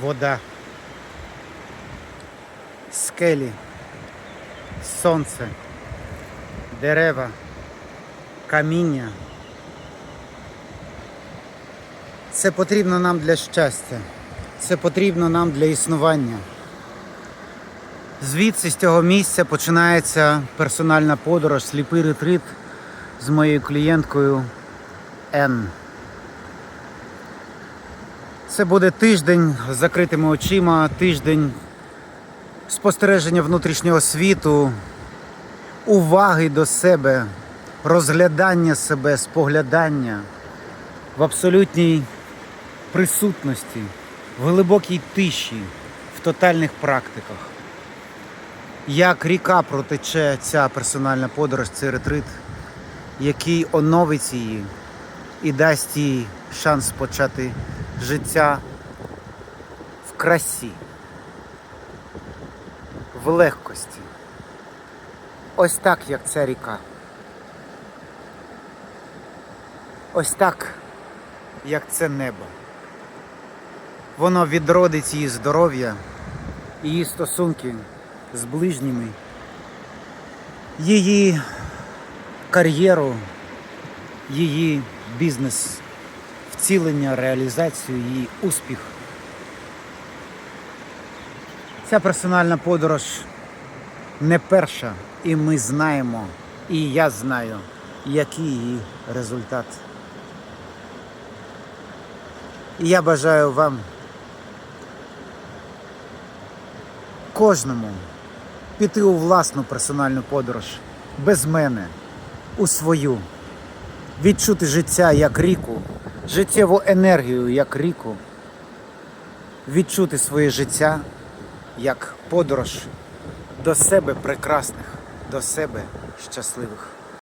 вода, скелі, сонце, дерева, каміння. Це потрібно нам для щастя. Це потрібно нам для існування. Звідси з цього місця починається персональна подорож, сліпий ретрит з моєю клієнткою Н. Це буде тиждень з закритими очима, тиждень спостереження внутрішнього світу, уваги до себе, розглядання себе, споглядання в абсолютній присутності, в глибокій тиші, в тотальних практиках. Як ріка протече ця персональна подорож, цей ретрит, який оновить її і дасть їй шанс почати життя в красі, в легкості. Ось так, як ця ріка. Ось так, як це небо. Воно відродить її здоров'я, її стосунки з ближніми, її кар'єру, її бізнес, вцілення, реалізацію, її успіх. Ця персональна подорож не перша, і ми знаємо, і я знаю, який її результат. І я бажаю вам кожному піти у власну персональну подорож без мене, у свою, відчути життя як ріку, життєву енергію як ріку, відчути своє життя як подорож до себе прекрасних, до себе щасливих.